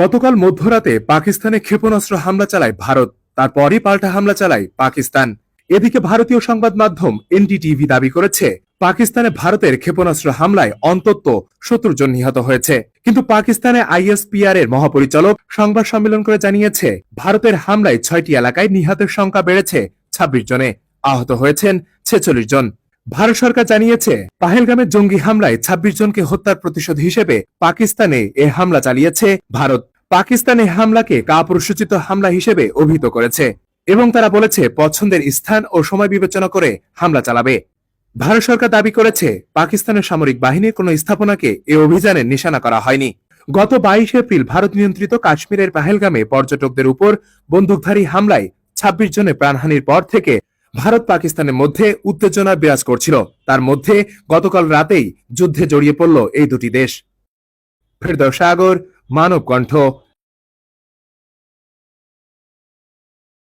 গতকাল মধ্যরাতে পাকিস্তানে ক্ষেপণাস্ত্র হামলা চালায় ভারত, তারপরই পাল্টা হামলা চালায় পাকিস্তান। এদিকে ভারতীয় সংবাদ মাধ্যম এনডিটিভি দাবি করেছে, পাকিস্তানে ভারতের ক্ষেপণাস্ত্র হামলায় অন্তত সত্তর জন নিহত হয়েছে। কিন্তু পাকিস্তানে আইএসপিআর এর মহাপরিচালক সংবাদ সম্মেলন করে জানিয়েছে, ভারতের হামলায় ছয়টি এলাকায় নিহতের সংখ্যা বেড়েছে ছাব্বিশ জনে। আহত হয়েছেন ছেচল্লিশ জন। ভারত সরকার জানিয়েছে, পাহেলগামের জঙ্গি হামলায় ২৬ জনকে হত্যার প্রতিশোধ হিসেবে পাকিস্তানে এ হামলা চালিয়েছে ভারত। পাকিস্তানে হামলাকে কাপুরুষোচিত হামলা হিসেবে অভিহিত করেছে এবং তারা বলেছে পছন্দের স্থান ও সময় বিবেচনা করে হামলা চালাবে। ভারত সরকার দাবি করেছে, পাকিস্তানের সামরিক বাহিনীর কোনো স্থাপনাকে এ অভিযানে নিশানা করা হয়নি। গত বাইশ এপ্রিল ভারত নিয়ন্ত্রিত কাশ্মীরের পাহেলগামে পর্যটকদের উপর বন্দুকধারী হামলায় ২৬ জনের প্রাণহানির পর থেকে ভারত পাকিস্তানের মধ্যে উত্তেজনা বিরাজ করছিল। তার মধ্যে গতকাল রাতেই যুদ্ধে জড়িয়ে পড়ল এই দুটি দেশ। ফেরদ সাগর মানব কণ্ঠ